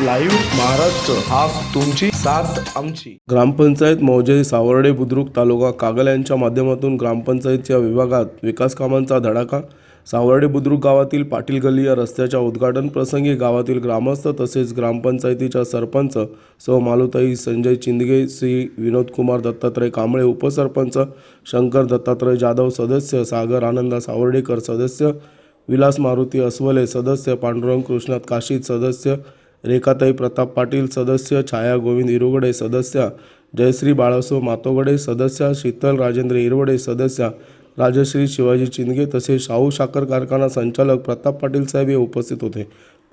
Live Maharashtra हा तुमची साथ आमची. ग्रामपंचायत मौजे सावर्डे बुद्रुक तालुका कागल यांच्या माध्यमातून ग्रामपंचायतच्या विभागात विकास कामांचा धडाका सावर्डे बुद्रुक गावातील पाटील गल्ली या रस्त्याच्या उद्घाटन प्रसंगी गावातील ग्रामस्थ तसेच ग्रामपंचायतीच्या सरपंच सौ मालुताई संजय चिंदगे श्री विनोदकुमार दत्तात्रय कांबळे उपसरपंच शंकर दत्तात्रय जाधव सदस्य सागर आनंदा सावर्डेकर सदस्य विलास मारुती अस्वले सदस्य पांडुरंग कृष्णात काशीद सदस्य रेखाताई प्रताप पाटील सदस्य छाया गोविंद इरुगडे सदस्य जयश्री बाळासो मातोगडे सदस्य शीतल राजेंद्र इरवडे सदस्य राजश्री शिवाजी चिंदगे तसेच शाहू साखर कारखाना संचालक प्रताप पाटील साहेब हे उपस्थित होते.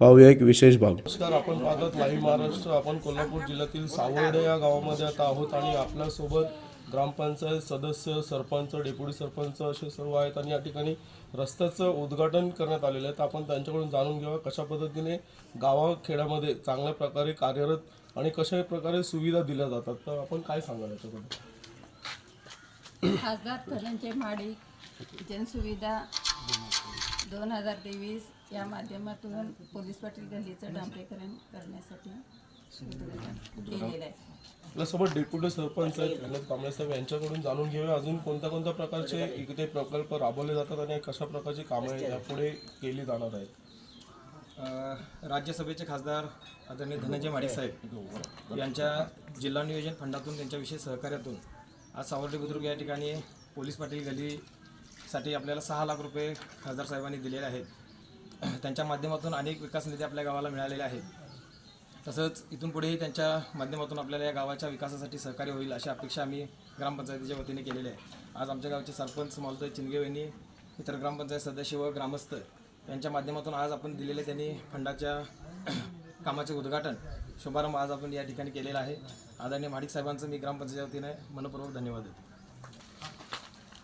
पाहूया एक विशेष भाग नमस्कार आपण पाहतात लाईव्ह महाराष्ट्र आपण कोल्हापूर जिल्ह्यातील सावर्डे या गावामध्ये आता आहोत आणि आपल्यासोबत ग्रामपंचायत सदस्य सरपंच डेप्युटी सरपंच असे सर्व आहेत आणि या ठिकाणी रस्त्याचं उद्घाटन करण्यात आलेलं आहे. तर आपण त्यांच्याकडून जाणून घ्यावा कशा पद्धतीने गावाखेड्यामध्ये चांगल्या प्रकारे कार्यरत आणि कशा प्रकारे सुविधा दिल्या जातात. तर आपण काय सांगाल याच्याबद्दल? खासदार धनंजय महाडिक जनसुविधा दोन हजार तेवीस या माध्यमातून पोलीस पाटील गल्लीचं डांबरीकरण करण्यासाठी केलेलं आहे आपल्यासोबत डेप्युटी सरपंच आहेत विनोद कांबळे साहेब यांच्याकडून जाणून घेऊया अजून कोणत्या कोणत्या प्रकारचे इकडे प्रकल्प राबवले जातात आणि कशा प्रकारची कामं यापुढे केली जाणार आहेत? अ, राज्यसभेचे खासदार आदरणीय धनंजय माडिक साहेब यांच्या जिल्हा नियोजन फंडातून त्यांच्याविषयी सहकार्यातून आज सावर्डे बुद्रुक या ठिकाणी पोलीस पाटील गलीसाठी आपल्याला सहा लाख रुपये खासदार साहेबांनी दिलेले आहेत. त्यांच्या माध्यमातून अनेक विकास निधी आपल्या गावाला मिळालेले आहेत. तसंच इथून पुढेही त्यांच्या माध्यमातून आपल्याला या गावाच्या विकासासाठी सहकार्य होईल अशी अपेक्षा आम्ही ग्रामपंचायतीच्या वतीने केलेली आहे. आज आमच्या गावचे सरपंच मालुताई चिंदगे यांनी इतर ग्रामपंचायत सदस्य व ग्रामस्थ यांच्या माध्यमातून आज आपण दिलेले त्यांनी फंडाच्या कामाचे उद्घाटन शुभारंभ आज आपण या ठिकाणी केलेला आहे. आदरणीय माडिक साहेबांचं मी ग्रामपंचायतीने वतीने मनपूर्वक धन्यवाद देतो.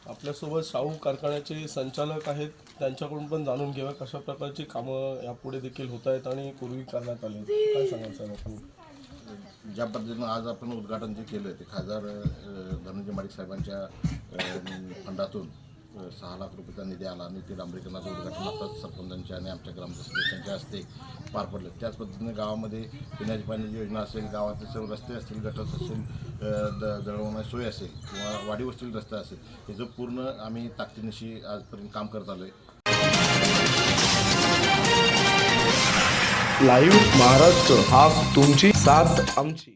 आपल्यासोबत शाहू कारखान्याचे संचालक आहेत त्यांच्याकडून पण जाणून घेऊया कशा प्रकारची कामं यापुढे देखील होत आहेत आणि पूर्वी करण्यात आले आहेत. काय सांगाल साहेब आपण ज्या पद्धतीनं आज आपण उद्घाटन जे केलं ते खासदार धनंजय माडिक साहेबांच्या फंडातून सहा लाख रुपयाचा निधी आला. आणि ते डांबरीकरणाचं उद्घाटन आताच सरपंचांच्या आणि आमच्या ग्रामच्या हस्ते पार पडलं. त्याच पद्धतीने गावामध्ये पिण्याची पाण्याची योजना असेल गावातले सर्व रस्ते असतील गटर्स असतील द दळवण्याची सोय असेल किंवा वाडी वस्तील रस्ता असेल याचं पूर्ण आम्ही ताकदीनिशी आजपर्यंत काम करत आलो आहे लाईव्ह महाराष्ट्र हा तुमची साथ आमची.